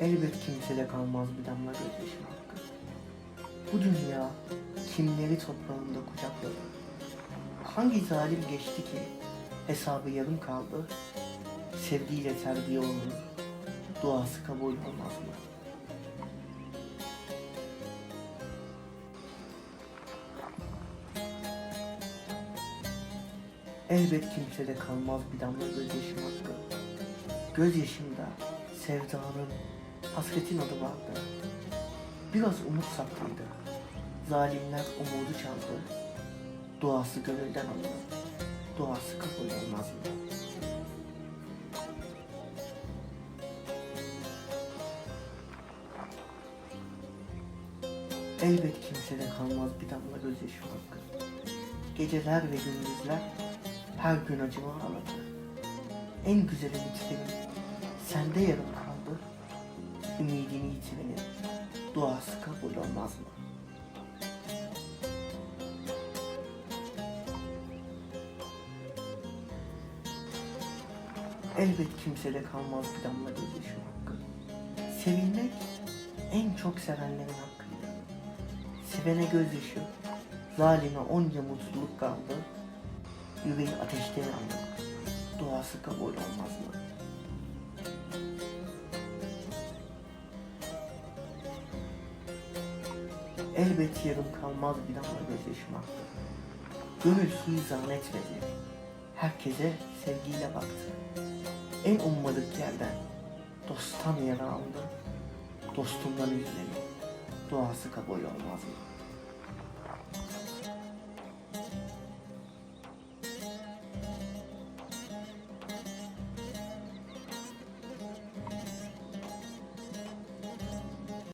Elbet kimsede kalmaz bir damla gözyaşım hakkı. Bu dünya kimleri toprağında kucakladı? Hangi zalim geçti ki hesabı yarım kaldı? Sevgiyle terbiye olunur, duası kabul olmaz mı? Elbet kimsede kalmaz bir damla gözyaşım hakkı. Gözyaşımda sevdanın, hasretin adı vardı. Biraz umut saklıydı. Zalimler umudu çaldı. Duası gönülden alınır. Duası kabul olmaz mı? Elbet kimsede kalmaz bir damla gözyaşım hakkı. Geceler ve gündüzler her gün acımı ağladı. En güzeli bitirenin sende yarım. Ümidini yitirenin duası kabul olmaz mı? Elbet kimsede kalmaz bir damla gözyaşı hakkı. Sevilmek en çok sevenlerin hakkıydı. Sevene gözyaşı, zalime onca mutluluk kaldı. Yüreği ateşte yandı. Duası kabul olmaz mı? Elbet yarım kalmaz bir damla gözyaşım aktı. Gönül suizan etmedi. Herkese sevgiyle baktı. En ummadık yerden dosttan yara aldı. Dostumdan üzülenim. Duası kabul olmaz mı?